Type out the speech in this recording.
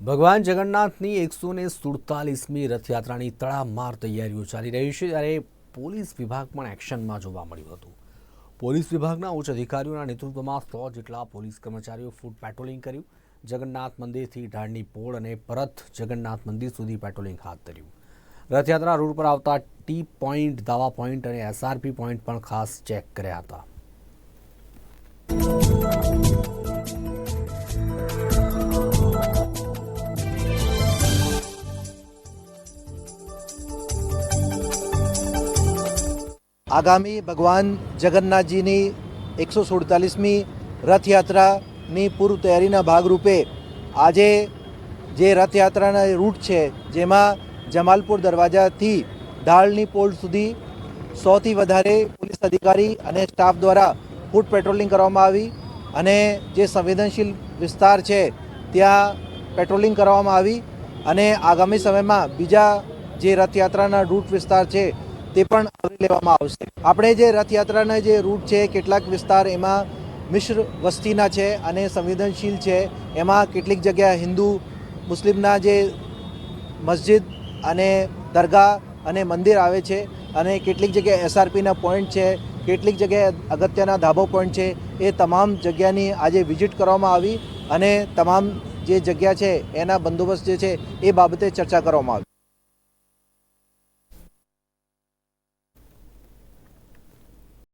ભગવાન જગન્નાથની એકસો ને સુડતાલીસમી રથયાત્રાની તડામાર તૈયારીઓ ચાલી રહી છે ત્યારે પોલીસ વિભાગ પણ એક્શનમાં જોવા મળ્યું હતું. પોલીસ વિભાગના ઉચ્ચ અધિકારીઓના નેતૃત્વમાં સો જેટલા પોલીસ કર્મચારીઓ ફૂટ પેટ્રોલિંગ કર્યું. જગન્નાથ મંદિરથી ઢાળની પોળ અને પરત જગન્નાથ મંદિર સુધી પેટ્રોલિંગ હાથ ધર્યું. રથયાત્રા રૂટ પર આવતા ટી પોઈન્ટ, દાવા પોઈન્ટ અને એસઆરપી પોઈન્ટ પણ ખાસ ચેક કર્યા હતા. આગામી ભગવાન જગન્નાથજીની એકસો સુડતાલીસમી રથયાત્રાની પૂર્વ તૈયારીના ભાગરૂપે આજે જે રથયાત્રાના રૂટ છે, જેમાં જમાલપુર દરવાજાથી ઢાળની પોલ સુધી સોથી વધારે પોલીસ અધિકારી અને સ્ટાફ દ્વારા ફૂટ પેટ્રોલિંગ કરવામાં આવી અને જે સંવેદનશીલ વિસ્તાર છે, ત્યાં પેટ્રોલિંગ કરવામાં આવી અને આગામી સમયમાં બીજા જે રથયાત્રાના રૂટ વિસ્તાર છે તે પણ આવરી લેવામાં આવશે. આપણે જે રથયાત્રાના જે રૂટ છે, કેટલાક વિસ્તાર એમાં મિશ્ર વસ્તીના છે અને સંવેદનશીલ છે. એમાં કેટલીક જગ્યા હિન્દુ, મુસ્લિમના જે મસ્જિદ અને દરગાહ અને મંદિર આવે છે અને કેટલીક જગ્યાએ એસઆરપીના પોઈન્ટ છે, કેટલીક જગ્યાએ અગત્યના ધાબો પોઈન્ટ છે, એ તમામ જગ્યાની આજે વિઝિટ કરવામાં આવી અને તમામ જે જગ્યા છે, એના બંદોબસ્ત જે છે, એ બાબતે ચર્ચા કરવામાં આવી.